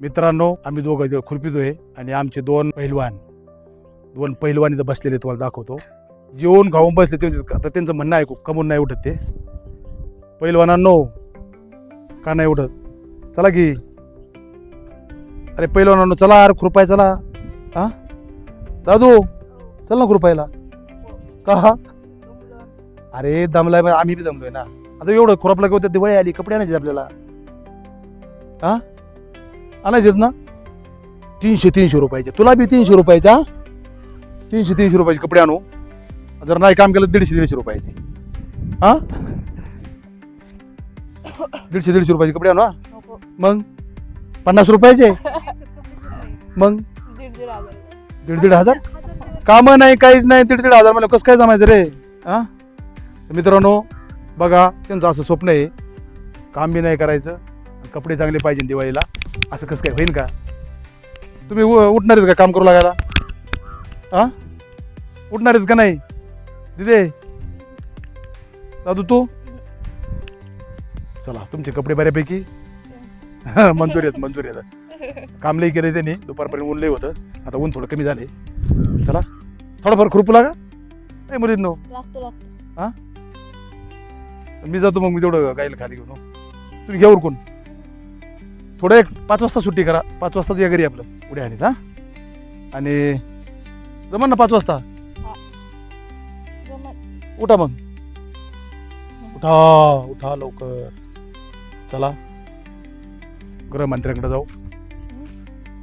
मित्रांनो आम्ही दोघं इथं आहे आणि आमचे दोन पहिलवान दोन पहिलवान इथं बसलेले तुम्हाला दाखवतो. जेवून खाऊन बसले ते म्हणजे आता त्यांचं म्हणणं ऐकू कमून नाही उठत ते. पहिलवानांनो का नाही उठत? चला की. अरे पहिलवानांनो चला अरे खुरपाय चला. हा? दादू चल ना खुरपायला. का? अरे दमलाय बा, आम्ही बी दमलोय ना. आता एवढं खुरपला की होतं दिवाळी आली कपडे आणायचे आपल्याला. हा? आणायचेत ना? तीनशे तीनशे रुपयाचे. तुला बी तीनशे रुपयाचा? तीनशे तीनशे रुपयाचे कपडे आणू. जर नाही काम केलं दीडशे दीडशे रुपयाचे. हा? दीडशे दीडशे रुपयाचे कपडे आणू हा? मग? पन्नास रुपयाचे? मग? दीड दीड हजार? कामं नाही काहीच नाही दीड दीड हजार मला कसं काय जमायचं रे? हा? तर मित्रांनो बघा त्यांचं असं स्वप्न आहे. काम बी नाही करायचं. कपडे चांगले पाहिजे दिवाळीला. असं कसं काय? होईन का? तुम्ही उठणार आहेत का काम करू लागायला? हा उठणार आहेत का नाही? दिदे. दादू तू? चला तुमचे कपडे बऱ्यापैकी. मंजूर आहेत मंजूर आहेत. काम लई केलं त्यांनी. दुपारपर्यंत ऊन लई होतं. आता ऊन थोडं कमी झाले चला थोडंफार खुरपू लागा. नाही मुलींनो. लागतो मी जातो मग मी तेवढं गायला खाली घेऊन. हो. तुम्ही घ्या उरकून. थोडं एक पाच वाजता सुट्टी करा. पाच वाजताच या घरी आपलं. पुढे आणि हा? आणि जमन ना पाच वाजता? उठा मग. उठा उठा लवकर. चला. गृहमंत्र्यांकडे जाऊ.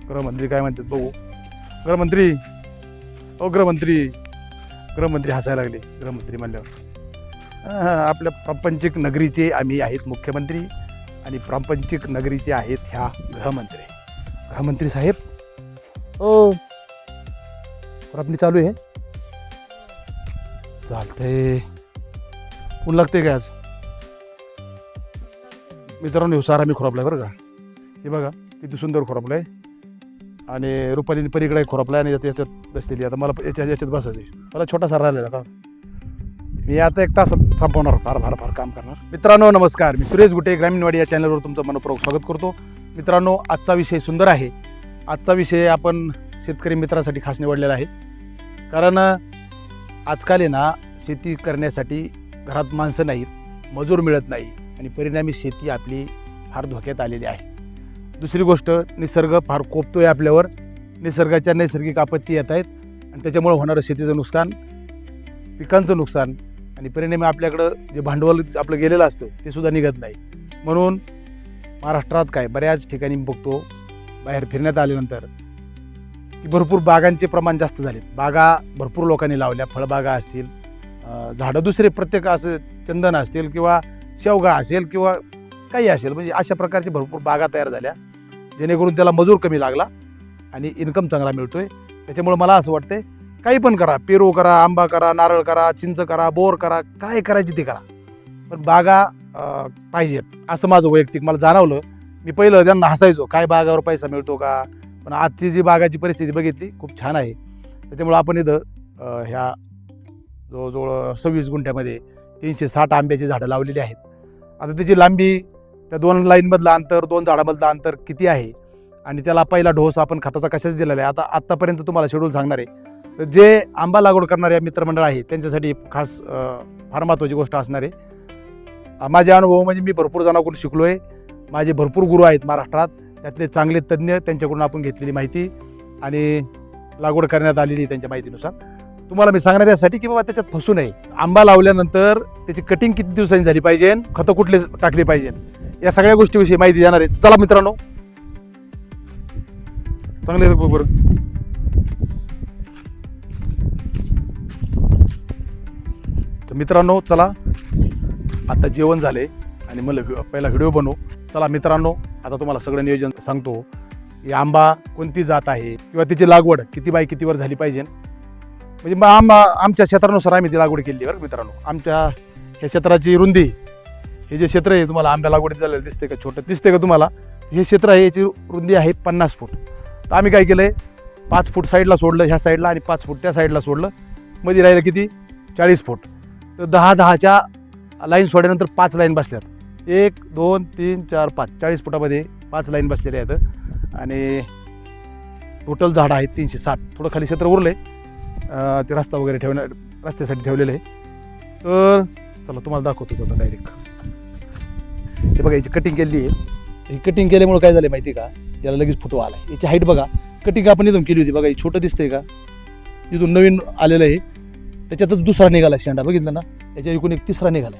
गृहमंत्री काय म्हणतात बघू. गृहमंत्री ओ हो, गृहमंत्री गृहमंत्री हसायला लागले. गृहमंत्री म्हणल्यावर आपल्या प्रापंचिक नगरीचे आम्ही आहेत मुख्यमंत्री. आणि प्रापंचिक नगरीचे आहेत ह्या गृहमंत्री. गृहमंत्री साहेब? ओ आपली चालू आहे. चालतंय. ऊन लागते काय आज? मित्रांनो सारा मी खोरापलाय बरं का? हे बघा किती सुंदर खोरापलाय. आणि रुपालीने पलीकडे खोरापलाय आणि याच्या याच्यात बसलेली आता मला याच्या याच्यात बसायचे मला छोटासा राहिलेला का? मी आता एक तास संपवणार फार फार फार काम करणार. मित्रांनो नमस्कार. मी सुरेश गुटे ग्रामीणवाडी या चॅनलवर तुमचं मनपूर्वक स्वागत करतो. मित्रांनो आजचा विषय सुंदर आहे. आजचा विषय आपण शेतकरी मित्रासाठी खास निवडलेला आहे. कारण आजकाल आहे ना शेती करण्यासाठी घरात माणसं नाहीत मजूर मिळत नाही आणि परिणामी शेती आपली फार धोक्यात आलेली आहे. दुसरी गोष्ट निसर्ग फार कोपतो आहे आपल्यावर. निसर्गाच्या नैसर्गिक आपत्ती येत आहेत आणि त्याच्यामुळे होणारं शेतीचं नुकसान पिकांचं नुकसान आणि परिणामी आपल्याकडं जे भांडवल आपलं गेलेलं असतं ते सुद्धा निघत नाही. म्हणून महाराष्ट्रात काय बऱ्याच ठिकाणी मी बघतो बाहेर फिरण्यात आल्यानंतर की भरपूर बागांचे प्रमाण जास्त झाले बागा भरपूर लोकांनी लावल्या फळबागा असतील झाडं दुसरे प्रत्येक असं चंदन असतील किंवा शेवगा असेल किंवा काही असेल म्हणजे अशा प्रकारचे भरपूर बागा तयार झाल्या जेणेकरून त्याला मजूर कमी लागला आणि इन्कम चांगला मिळतोय. त्याच्यामुळे मला असं वाटतंय काही पण करा. पेरू करा आंबा करा नारळ करा चिंच करा बोर करा काय करायची ते करा. पण बागा पाहिजेत असं माझं वैयक्तिक मला जाणवलं. मी पहिलं त्यांना हसायचो काय बागावर पैसा मिळतो का? पण आजची जी बागाची परिस्थिती बघितली खूप छान आहे. त्याच्यामुळे आपण इथं ह्या जवळजवळ सव्वीस गुंठ्यामध्ये तीनशे साठ आंब्याची झाडं लावलेली आहेत. आता त्याची लांबी त्या दोन लाईनमधलं अंतर दोन झाडामधलं अंतर किती आहे? आणि त्याला पहिला डोस आपण खताचा कशाच दिलेला आहे? आता आत्तापर्यंत तुम्हाला शेड्यूल सांगणार आहे. जे आंबा लागवड करणारे मित्रमंडळ आहे त्यांच्यासाठी खास फार महत्त्वाची गोष्ट असणार आहे. माझे अनुभव म्हणजे मी भरपूर जणांकडून शिकलो आहे माझे भरपूर गुरु आहेत महाराष्ट्रात. त्यातले चांगले तज्ज्ञ त्यांच्याकडून आपण घेतलेली माहिती आणि लागवड करण्यात आलेली आहे त्यांच्या माहितीनुसार. तुम्हाला मी सांगणार यासाठी की बाबा त्याच्यात फसू नये. आंबा लावल्यानंतर त्याची कटिंग किती दिवसांनी झाली पाहिजे खतं कुठले टाकली पाहिजे? या सगळ्या गोष्टीविषयी माहिती देणार आहे. चला मित्रांनो. चांगले बरोबर मित्रांनो चला. आता जेवण झाले आणि मला पहिला व्हिडिओ बनवू. चला मित्रांनो आता तुम्हाला सगळं नियोजन सांगतो. की आंबा कोणती जात आहे किंवा तिची लागवड किती बाय कितीवर झाली पाहिजे? म्हणजे मग आंबा आमच्या क्षेत्रानुसार आम्ही ती लागवड केली बरं मित्रांनो. आमच्या ह्या क्षेत्राची रुंदी हे जे क्षेत्र आहे तुम्हाला आंब्या लागवडीत झालेलं दिसते का छोटं? दिसते का तुम्हाला? हे क्षेत्र आहे याची रुंदी आहे पन्नास फूट. तर आम्ही काय केलं आहे पाच फूट साईडला सोडलं ह्या साईडला आणि पाच फूट त्या साईडला सोडलं. मध्ये राहिलं किती? चाळीस फूट. तर दहा दहाच्या लाईन सोडल्यानंतर पाच लाईन बसल्यात. एक दोन तीन चार पाच. चाळीस फुटामध्ये पाच लाईन बसलेल्या आहेत. आणि टोटल झाडं आहेत तीनशे साठ. थोडं खाली क्षेत्र उरलं आहे ते रस्ता वगैरे ठेवण्या रस्त्यासाठी ठेवलेलं आहे. तर चला तुम्हाला दाखवतो आता डायरेक्ट हे बघा याची कटिंग केली आहे. ही कटिंग केल्यामुळे काय झालं माहिती आहे का? याला लगेच फुटवा आला याची हाईट बघा. कटिंग आपण इथून केली होती बघा. ही छोटं दिसतंय का? इथून नवीन आलेलं आहे. त्याच्यातच दुसरा निघाला शेंडा. बघितलं ना? त्याच्या एकूण एक तिसरा निघाला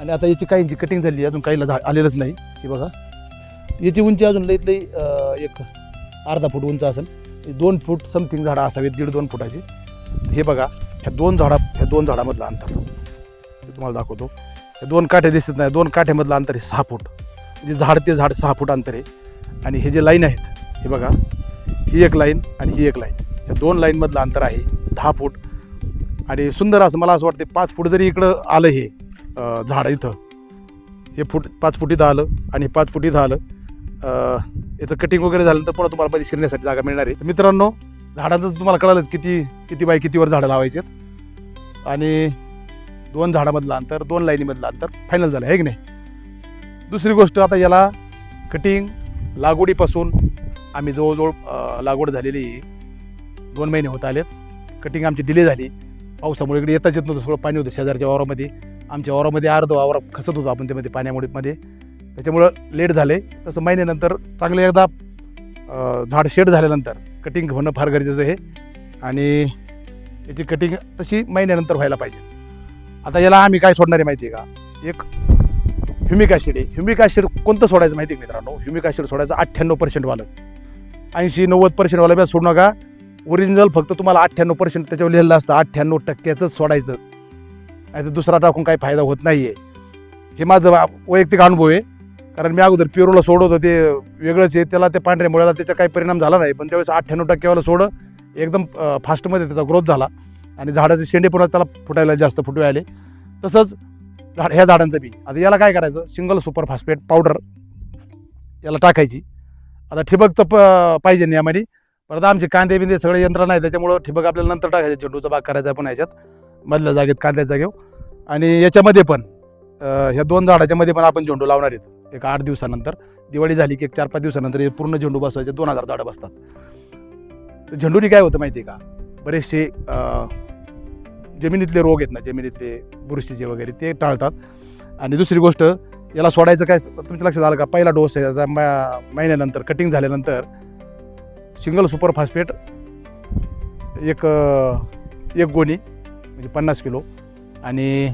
आणि आता याची काहींची कटिंग झाली अजून काहीला झा आलेलंच नाही. हे बघा. याची उंची अजून लईत लई एक अर्धा फूट उंच असेल. दोन फूट समथिंग झाडं असावीत. दीड दोन फुटाची. हे बघा. ह्या दोन झाडा ह्या दोन झाडामधलं अंतर. तुम्हाला दाखवतो. हे दोन काठे दिसत नाही. दोन काठ्यामधलं अंतर आहे सहा फूट. म्हणजे झाड ते झाड सहा फूट अंतर आहे. आणि हे जे लाईन आहेत हे बघा. ही एक लाईन आणि ही एक लाईन या दोन लाईनमधलं अंतर आहे दहा फूट. आणि सुंदर असं मला असं वाटतं पाच फूट जरी इकडं आलं हे झाड इथं हे फूट पाच फूट इथं आलं आणि पाच फूट इथं आलं याचं कटिंग वगैरे झाल्यानंतर पुन्हा तुम्हाला मध्ये शिरण्यासाठी जागा मिळणार आहे. मित्रांनो झाडाचं तुम्हाला कळालंच किती किती बाय कितीवर झाडं लावायची आहेत आणि दोन झाडामधलं अंतर दोन लाईनीमधलं अंतर फायनल झालं आहे की नाही? दुसरी गोष्ट आता याला कटिंग लागवडीपासून आम्ही जवळजवळ लागवड झालेली दोन महिने होत आलेत. कटिंग आमची डिले झाली. पावसामुळे इकडे येताच येत नव्हतं सगळं पाणी होतं शेजारच्या वावरामध्ये. आमच्या वावरामध्ये अर्ध वावर खसत होतो आपण त्यामध्ये पाण्यामुळे मध्ये. त्याच्यामुळं लेट झाले. तसं महिन्यानंतर चांगले एकदा झाड शेड झाल्यानंतर कटिंग होणं फार गरजेचं आहे. आणि याची कटिंग तशी महिन्यानंतर व्हायला पाहिजे. आता याला आम्ही काय सोडणार आहे माहिती आहे का? एक ह्युमिक ॲसिड आहे. ह्युमिक ॲसिड कोणतं सोडायचं माहिती आहे मित्रांनो? ह्युमिक ॲसिड सोडायचं अठ्ठ्याण्णव पर्सेंटवालं ऐंशी नव्वद पर्सेंटवालं बॅस सोडू नका. ओरिजिनल फक्त तुम्हाला अठ्ठ्याण्णव पर्सेंट त्याच्यावर लिहिलेलं असतं. अठ्ठ्याण्णव टक्क्याचंच सोडायचं. नाही तर दुसरा टाकून काही फायदा होत नाही आहे हे माझं वैयक्तिक अनुभव आहे. कारण मी अगोदर पेरूला सोडवतो ते वेगळंच आहे. त्याला ते पांढऱ्या मुळ्याला त्याचा काही परिणाम झाला नाही. पण त्यावेळेस अठ्ठ्याण्णव टक्क्यावाला सोडं एकदम फास्टमध्ये त्याचा ग्रोथ झाला. आणि झाडाचे शेंडे पुन्हा त्याला फुटायला जास्त फुटवे आले. तसंच झाड ह्या झाडांचं बी. आता याला काय करायचं? सिंगल सुपर फास्फेट पावडर याला टाकायची. आता ठिबकचं प पाहिजे नियमाने. परत आमचे कांदे बिंदे सगळे यंत्र नाही त्याच्यामुळं ठिबक आपल्याला नंतर टाकायचं झेंडूचा बाग करायचा पण ह्याच्यात. मधल्या जागेत कांद्याच्या जागेवर आणि याच्यामध्ये पण ह्या दोन झाडाच्या मध्ये पण आपण झेंडू लावणार आहेत. एक आठ दिवसानंतर. दिवाळी झाली की एक चार पाच दिवसानंतर हे पूर्ण झेंडू बसवायचे दोन हजार झाडं बसतात. तर झेंडूनी काय होतं माहिती आहे का? बरेचसे जमिनीतले रोग आहेत ना जमिनीतले बुरशीचे वगैरे ते टाळतात. आणि दुसरी गोष्ट याला सोडायचं काय तुमच्या लक्षात आलं का? पहिला डोस आहे महिन्यानंतर कटिंग झाल्यानंतर सिंगल सुपर फॉस्फेट एक एक गोणी म्हणजे पन्नास किलो आणि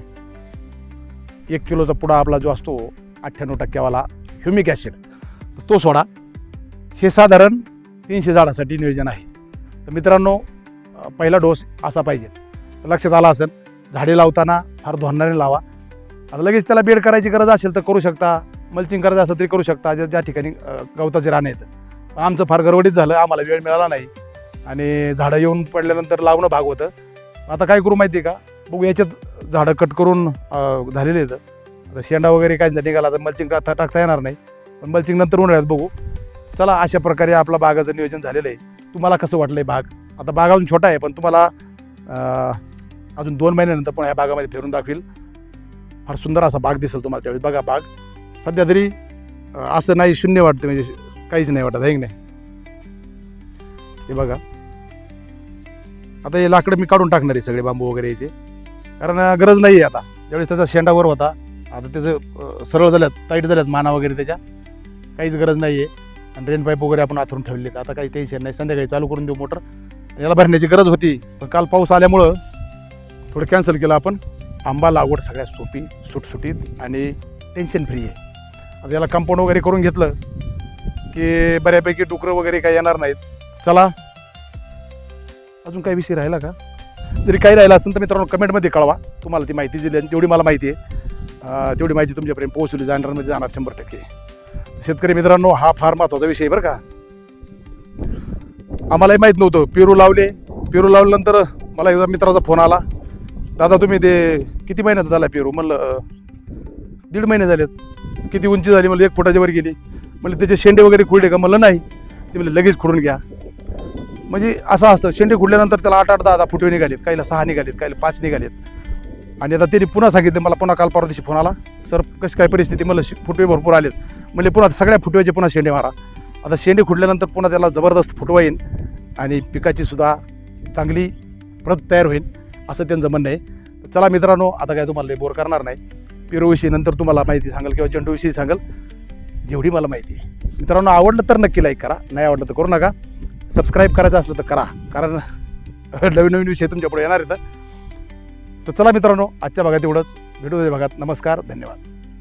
एक किलोचा पुडा आपला जो असतो अठ्ठ्याण्णव टक्क्यावाला ह्युमिक ॲसिड. तो सोडा. हे साधारण तीनशे झाडासाठी नियोजन आहे. तर मित्रांनो पहिला डोस असा पाहिजे. तर लक्षात आला असेल झाडे लावताना फार धोरणाने लावा. आता लगेच त्याला बेड करायची गरज असेल तर करू शकता. मल्चिंग करायचं असेल तरी करू शकता. ज्या ज्या ठिकाणी गवताचे राणे आहेत. आमचं फार गडबडीत झालं आम्हाला वेळ मिळाला नाही. आणि झाडं येऊन पडल्यानंतर लावणं भाग होतं. आता काय करू माहिती आहे का? बघू याच्यात झाडं कट करून झालेले आहेत. आता शेंडा वगैरे काय निघाला तर मल्चिंग आता टाकता येणार नाही. पण मल्चिंग नंतर उन्हाळ्यात बघू. चला अशा प्रकारे आपला बागाचं नियोजन झालेलं आहे. तुम्हाला कसं वाटलं आहे बाग? आता बाग अजून छोटा आहे पण तुम्हाला अजून दोन महिन्यानंतर पण या बागामध्ये फिरून दाखवेल. फार सुंदर असा बाग दिसेल तुम्हाला त्यावेळी. बघा बाग. सध्या तरी असं नाही शून्य वाटतं म्हणजे काहीच नाही वाटत आहे की नाही? हे बघा. आता हे लाकडं मी काढून टाकणार आहे सगळे बांबू वगैरे याचे. कारण गरज नाही आहे आता. ज्यावेळेस त्याचा शेंडावर होता आता त्याचं सरळ झाल्यात टाईट झाल्यात माना वगैरे त्याच्या. काहीच गरज नाही आहे आणि ड्रेन पाईप वगैरे आपण आथरून ठेवलेत. आता काही टेन्शन नाही. संध्याकाळी चालू करून देऊ मोटर. याला भरण्याची गरज होती. पण काल पाऊस आल्यामुळं थोडं कॅन्सल केलं आपण. आंबा लागवड सगळ्यात सोपी सुटसुटीत आणि टेन्शन फ्री आहे. आता याला कंपाऊंड वगैरे करून घेतलं. की बऱ्यापैकी डुकरं वगैरे काही येणार नाहीत. चला. अजून काही विषय राहिला का? जरी काही राहिला असेल तर मित्रांनो कमेंटमध्ये कळवा. तुम्हाला ती माहिती दिली जेवढी मला माहिती आहे. तेवढी माहिती तुमच्यापर्यंत पोहोचली जाणारमध्ये जाणार शंभर टक्के. शेतकरी मित्रांनो हा फार महत्त्वाचा विषय आहे बरं का. आम्हालाही माहीत नव्हतं. पेरू लावले. पेरू लावल्यानंतर मला एकदा मित्राचा फोन आला. दादा तुम्ही ते किती महिन्याचा झाला पेरू? म्हणलं दीड महिने झालेत. किती उंची झाली? म्हणलं एक फुटाच्या वर गेली. म्हणलं त्याचे शेंडे वगैरे खुडले का? म्हणलं नाही. ते म्हणले लगेच खुडून घ्या. म्हणजे असं असतं शेंडे खुडल्यानंतर त्याला आठ आठ दहा दहा फुटवे निघालेत काहीला सहा निघालेत काहीला पाच निघालेत. आणि आता त्यांनी पुन्हा सांगितलं मला पुन्हा काल परवा दिवशी फोन आला. सर कशी काय परिस्थिती? मला फुटवे भरपूर आलेत. म्हणजे पुन्हा सगळ्या फुटव्याचे पुन्हा शेंडे मारा. आता शेंडे खुडल्यानंतर पुन्हा त्याला जबरदस्त फुटवा येईल आणि पिकाची सुद्धा चांगली प्रत तयार होईल असं त्यांचं म्हणणं आहे. चला मित्रांनो आता काय तुम्हाला बोर करणार नाही. पिरोविषयी नंतर तुम्हाला माहिती सांगाल किंवा चेंडूविषयी सांगाल. जेवढी मला माहिती आहे. मित्रांनो आवडलं तर नक्की लाईक करा. नाही आवडलं तर करू नका. सबस्क्राईब करायचं असलं तर करा. कारण नवीन नवीन विषय तुमच्यापुढे येणार आहेत. तर चला मित्रांनो आजच्या भागात एवढंच. भेटू दे भागात. नमस्कार धन्यवाद.